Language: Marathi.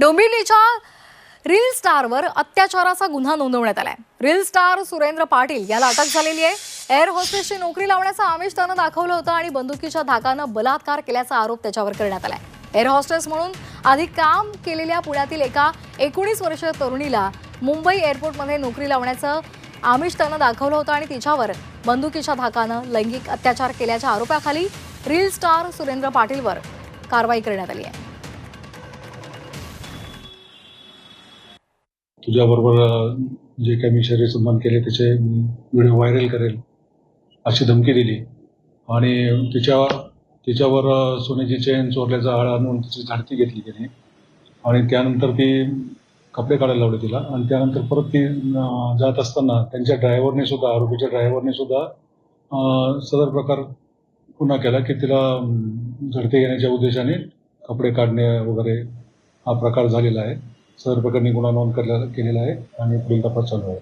डोंबिवलीच्या रील स्टारवर अत्याचाराचा गुन्हा नोंदवण्यात आलाय. रील स्टार सुरेंद्र पाटील याला अटक झालेली आहे. एअर होस्टेसची नोकरी लावण्याचं आमिष त्यानं दाखवलं होतं आणि बंदुकीच्या धाकानं बलात्कार केल्याचा आरोप त्याच्यावर करण्यात आलाय. एअर हॉस्टेस म्हणून आधी काम केलेल्या पुण्यातील एका एकोणीस वर्षीय तरुणीला मुंबई एअरपोर्टमध्ये नोकरी लावण्याचं आमिष त्यानं दाखवलं होतं आणि तिच्यावर बंदुकीच्या धाकानं लैंगिक अत्याचार केल्याच्या आरोपाखाली रील स्टार सुरेंद्र पाटीलवर कारवाई करण्यात आली आहे. तुझ्याबरोबर जे काही मी शरीर संबंध केले त्याचे व्हिडिओ व्हायरल करेल अशी धमकी दिली. आणि तिच्या तिच्यावर सोन्याची चेन चोरल्याचा आळ आणून तिची झाडती घेतली त्याने. आणि त्यानंतर ती कपडे काढायला लावले तिला. आणि त्यानंतर परत ती जात असताना त्यांच्या ड्रायव्हरने सुद्धा आरोपीच्या ड्रायव्हरने सुद्धा सदर प्रकार पुन्हा केला की तिला झडते झडती घेण्याच्या उद्देशाने कपडे काढणे वगैरे हा प्रकार झालेला आहे. सर प्रकरणी गुन्हा नोंद करला केलेला आहे आणि पुढील तपास चालू आहे.